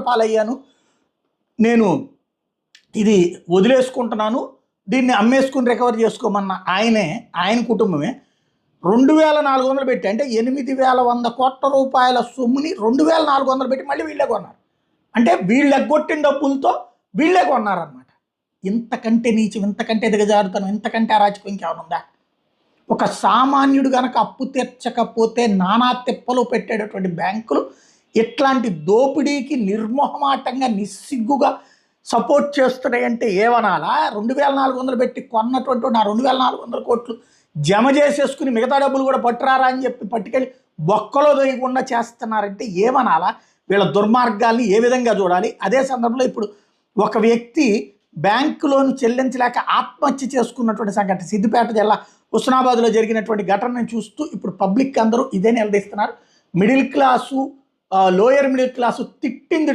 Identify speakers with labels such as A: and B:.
A: పాలయ్యాను. నేను ఇది వదిలేసుకుంటున్నాను. దీన్ని అమ్మేసుకుని రికవర్ చేసుకోమన్న ఆయనే ఆయన కుటుంబమే రెండు వేల నాలుగు వందలు పెట్టి అంటే ఎనిమిది వేల వంద కోట్ల రూపాయల సొమ్ముని రెండు వేల నాలుగు వందలు పెట్టి మళ్ళీ వీళ్ళే కొన్నారు. అంటే వీళ్ళు ఎగ్గొట్టిన డబ్బులతో వీళ్ళే కొన్నారనమాట ఇంతకంటే నీచం ఇంతకంటే దిగజారుతాను ఇంతకంటే అరాచకం ఇంకేమనుందా ఉందా? ఒక సామాన్యుడు కనుక అప్పు తీర్చకపోతే నానా తిప్పలు పెట్టేటటువంటి బ్యాంకులు ఇట్లాంటి దోపిడీకి నిర్మోహమాటంగా నిస్సిగ్గుగా సపోర్ట్ చేస్తున్నాయంటే ఏమనాలా? రెండు వేల నాలుగు వందలు పెట్టి కొన్నటువంటి నా రెండు వేల నాలుగు వందల కోట్లు జమ చేసేసుకుని మిగతా డబ్బులు కూడా పట్టురారా అని చెప్పి పట్టుకెళ్ళి బొక్కలో దొయ్యకుండా చేస్తున్నారంటే ఏమనాలా? వీళ్ళ దుర్మార్గాల్ని ఏ విధంగా చూడాలి? అదే సందర్భంలో ఇప్పుడు ఒక వ్యక్తి బ్యాంకు లోన్ చెల్లించలేక ఆత్మహత్య చేసుకున్నటువంటి సంఘటన సిద్దిపేట జిల్లా హుస్నాబాద్లో జరిగినటువంటి ఘటనను చూస్తూ ఇప్పుడు పబ్లిక్ అందరూ ఇదే నిలదీస్తున్నారు. Middle class lower middle class తిట్టింది